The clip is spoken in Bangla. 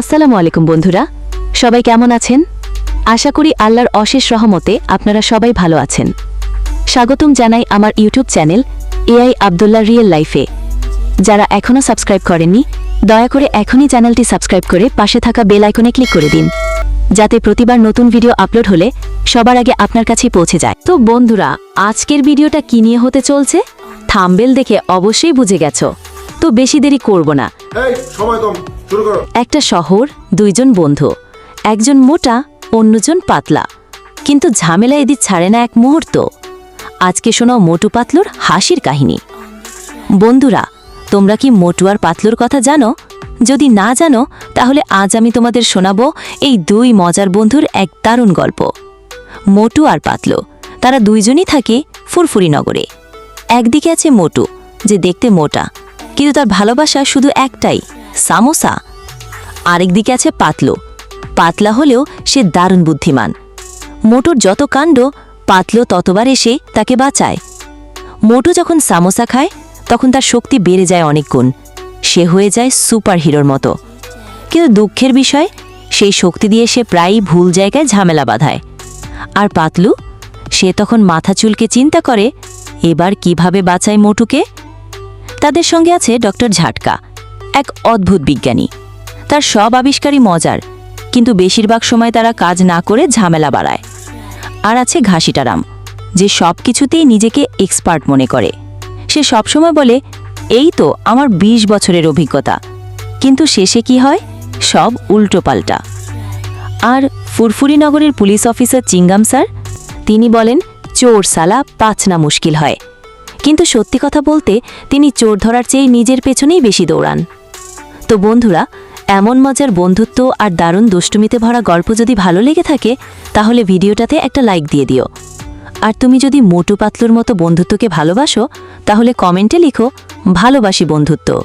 আসসালামু আলাইকুম বন্ধুরা। সবাই কেমন আছেন? আশা করি আল্লাহর অশেষ রহমতে আপনারা সবাই ভালো আছেন। স্বাগতম জানাই আমার YouTube channel AI Abdullah real লাইফে। যারা এখনও সাবস্ক্রাইব করেননি, দয়া করে এখনই চ্যানেলটি সাবস্ক্রাইব করে পাশে থাকা বেল আইকনে ক্লিক করে দিন। যাতে প্রতিবার নতুন ভিডিও আপলোড হলে সবার আগে আপনার কাছেই পৌঁছে যায়। তো বন্ধুরা, আজকের ভিডিওটা কি নিয়ে হতে চলছে? থাম্বেল দেখে অবশ্যই বুঝে গেছো। তো বেশি দেরি করব না। সময় একটা শহর, দুইজন বন্ধু, একজন মোটা, অন্যজন পাতলা। কিন্তু ঝামেলা এদিক ছাড়ে না এক মুহূর্ত। আজকে শোনাও মোটু পাতলুর হাসির কাহিনী। বন্ধুরা, তোমরা কি মোটু আর পাতলুর কথা জানো? যদি না জানো, তাহলে আজ আমি তোমাদের শোনাব এই দুই মজার বন্ধুর এক দারুণ গল্প। মোটু আর পাতলু, তারা দুইজনই থাকে ফুরফুরি নগরে। একদিকে আছে মোটু, যে দেখতে মোটা, কিন্তু তার ভালোবাসা শুধু একটাই সামোসা। আরেকদিকে আছে পাতলো। পাতলা হলেও সে দারুণ বুদ্ধিমান। মোটুর যত কাণ্ড, পাতলো ততবার এসে তাকে বাঁচায়। মোটু যখন সামোসা খায়, তখন তার শক্তি বেড়ে যায় অনেক গুণ। সে হয়ে যায় সুপার হিরোর মতো। কিন্তু দুঃখের বিষয়, সেই শক্তি দিয়ে সে প্রায়ই ভুল জায়গায় ঝামেলা বাঁধায়। আর পাতলু, সে তখন মাথা চুলকে চিন্তা করে, এবার কীভাবে বাঁচায় মোটুকে? তাদের সঙ্গে আছে ডক্টর ঝাটকা। এক অদ্ভুত বিজ্ঞানী। তার সব আবিষ্কারই মজার, কিন্তু বেশিরভাগ সময় তারা কাজ না করে ঝামেলা বাড়ায়। আর আছে ঘাসিটারাম, যে সব কিছুতেই নিজেকে এক্সপার্ট মনে করে। সে সবসময় বলে, এই তো আমার ২০ বছরের অভিজ্ঞতা। কিন্তু শেষে কি হয়? সব উল্টোপাল্টা। আর ফুরফুরি নগরের পুলিশ অফিসার চিঙ্গাম স্যার, তিনি বলেন, চোর সালা পাঁচ না মুশকিল হয়। কিন্তু সত্যি কথা বলতে, তিনি চোর ধরার চেয়ে নিজের পেছনেই বেশি দৌড়ান। তো বন্ধুরা, এমন মজার বন্ধুত্ব আর দারুণ দুষ্টুমিতে ভরা গল্প যদি ভালো লেগে থাকে, তাহলে ভিডিওটাতে একটা লাইক দিয়ে দিও। আর তুমি যদি মোটু পাতলুর মতো বন্ধুত্বকে ভালোবাসো, তাহলে কমেন্টে লিখো, ভালোবাসি বন্ধুত্ব।